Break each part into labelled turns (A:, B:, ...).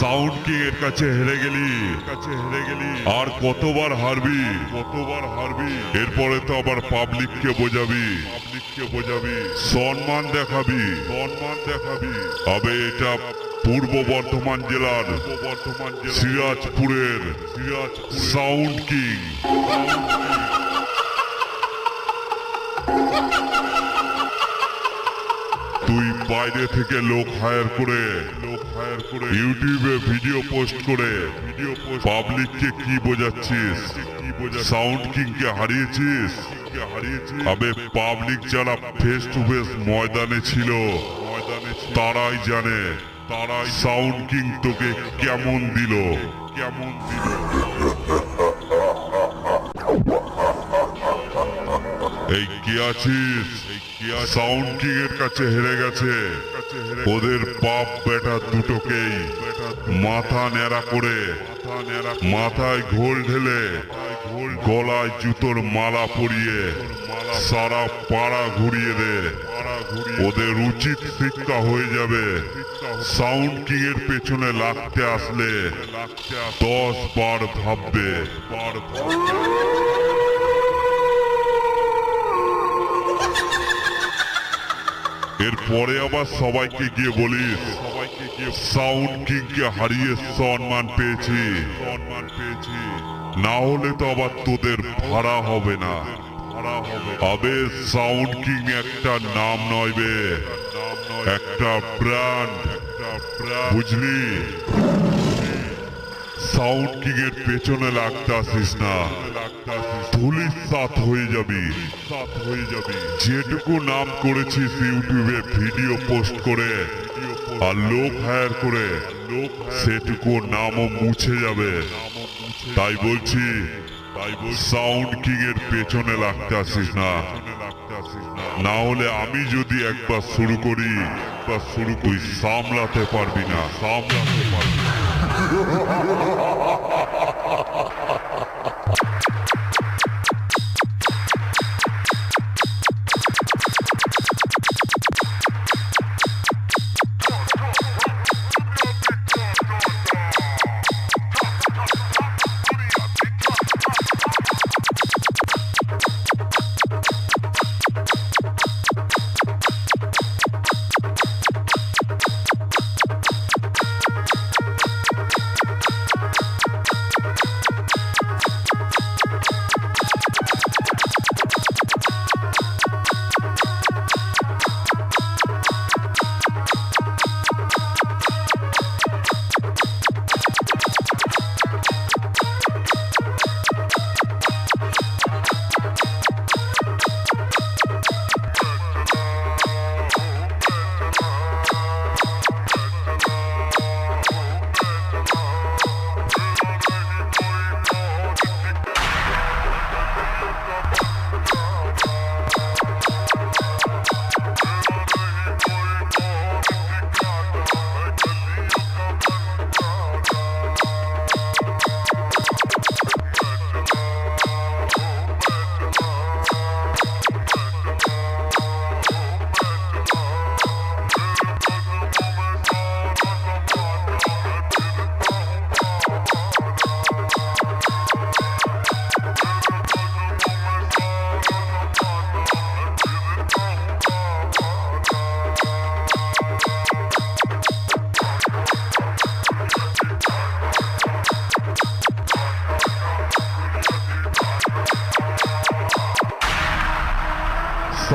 A: Sound king এর কাছে হেরে গেলি। কাছে হেরে গেলি আর কতবার হারবি? কতবার হারবি এরপরে তো আবার পাবলিককে বোঝাবি। পাবলিককে বোঝাবি সম্মান দেখাবি। সম্মান দেখাবি তবে এটা পূর্ব বর্ধমান জেলার বর্ধমান সিরাজপুরের সিরাজপুর সাউন্ড কিং বাইরে থেকে লোক হায়ার করে, লোক হায়ার করে। ইউটিউবে ভিডিও পোস্ট করে। ভিডিও পোস্ট পাবলিককে কি বোঝাচ্ছিস কি বোঝা সাউন্ড কিং কে হারিয়েছিস? তবে পাবলিক যারা ফেস টু ফেস ময়দানে ছিল, তারাই জানে, তারাই সাউন্ড কিং তোকে কেমন দিল কেমন দিল। এই কি আছিস? সাউন্ড কিং কাছে হেরে গেছে। ওদের বাপ বেটা দুটোকেই মাথা ন্যাড়া করে মাথায় ঘোল ঢেলে গলায় জুতোর মালা পরিয়ে সারা পাড়া ঘুরিয়ে দে। ওদের উচিত শিক্ষা হয়ে যাবে। সাউন্ড কিং এর পেছনে লাগতে আসলে দশ বার ভাববে। বার এরপরে আবার সবাইকে গিয়ে গিয়ে সাউন্ড কিং কে হারিয়ে সম্মান পেয়েছি। না হলে তো আবার তোদের ভাড়া হবে না। হবে সাউন্ড কিং একটা নাম নয় বে। একটা ব্র্যান্ড। বুঝলি? সাউন্ড কিং এর পেছনে লাগতে আসিস না। ধুলির সাথ হয়ে যাবি। হয়ে যাবি যেটুকু নাম করেছিস ইউটিউবে ভিডিও পোস্ট করে আর লোক হায়ার করে, সেটুকু নামও মুছে যাবে। তাই বলছি সাউন্ড কিং এর পেছনে লাগতে আসিস না। না হলে আমি যদি একবার শুরু করি, একবার শুরু করি, সামলাতে পারবি না, সামলাতে পারবি না। Ha ha ha ha ha ha!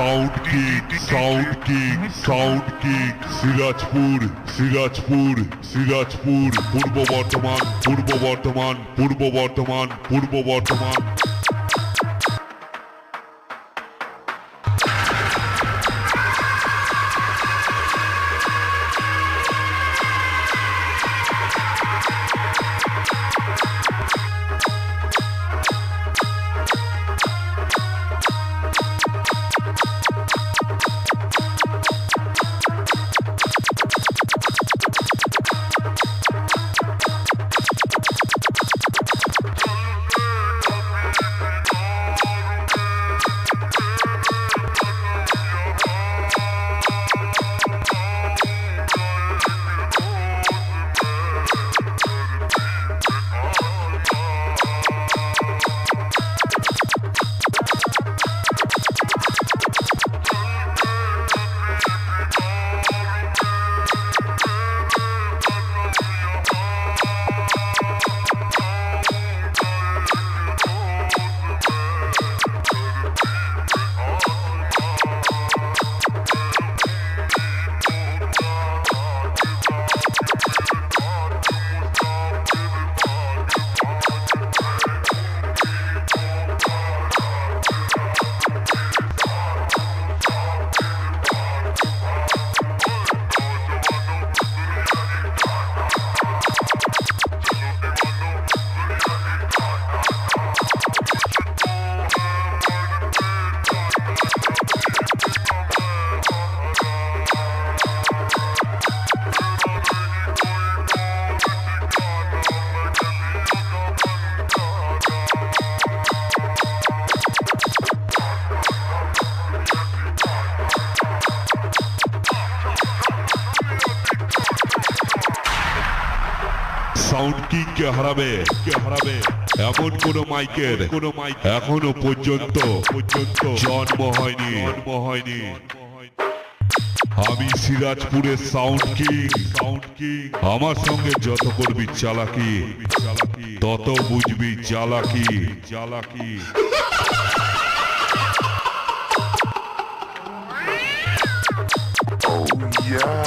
A: Sound kick sound kick sound kick Sirajpur Sirajpur Sirajpur Purba Bardhaman Purba Bardhaman পূর্ব বর্ধমান পূর্ব বর্ধমান সাউন্ড কিং, কে হারাবে? হারাবে? এমন কোন মাইকের, কোন মাইক এখনও পর্যন্ত পর্যন্ত জন্ম হয়নি। জন্ম হয়নি। আমি সিরাজপুরের সাউন্ড কিং সাউন্ড কিং আমার সঙ্গে যত করবি চালাকি চালাকি, তত বুঝবি চালাকি। চালাকি।
B: Oh yeah.